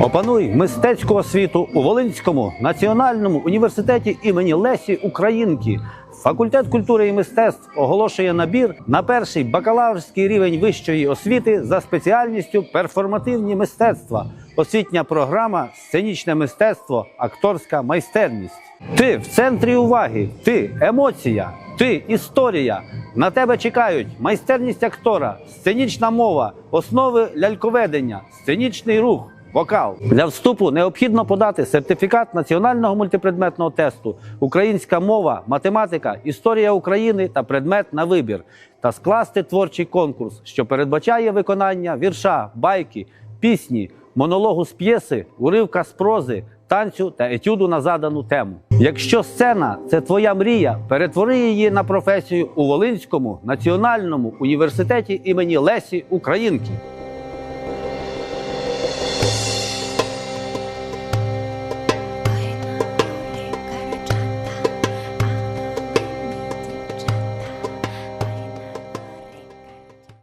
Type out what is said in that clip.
Опануй мистецьку освіту у Волинському національному університеті імені Лесі Українки. Факультет культури і мистецтв оголошує набір на перший бакалаврський рівень вищої освіти за спеціальністю перформативні мистецтва, освітня програма, сценічне мистецтво, акторська майстерність. Ти в центрі уваги, ти емоція, ти історія. На тебе чекають майстерність актора, сценічна мова, основи ляльковедення, сценічний рух. Вокал для вступу необхідно подати сертифікат національного мультипредметного тесту, українська мова, математика, історія України та предмет на вибір та скласти творчий конкурс, що передбачає виконання вірша, байки, пісні, монологу з п'єси, уривка з прози, танцю та етюду на задану тему. Якщо сцена це твоя мрія, перетвори її на професію у Волинському національному університеті імені Лесі Українки.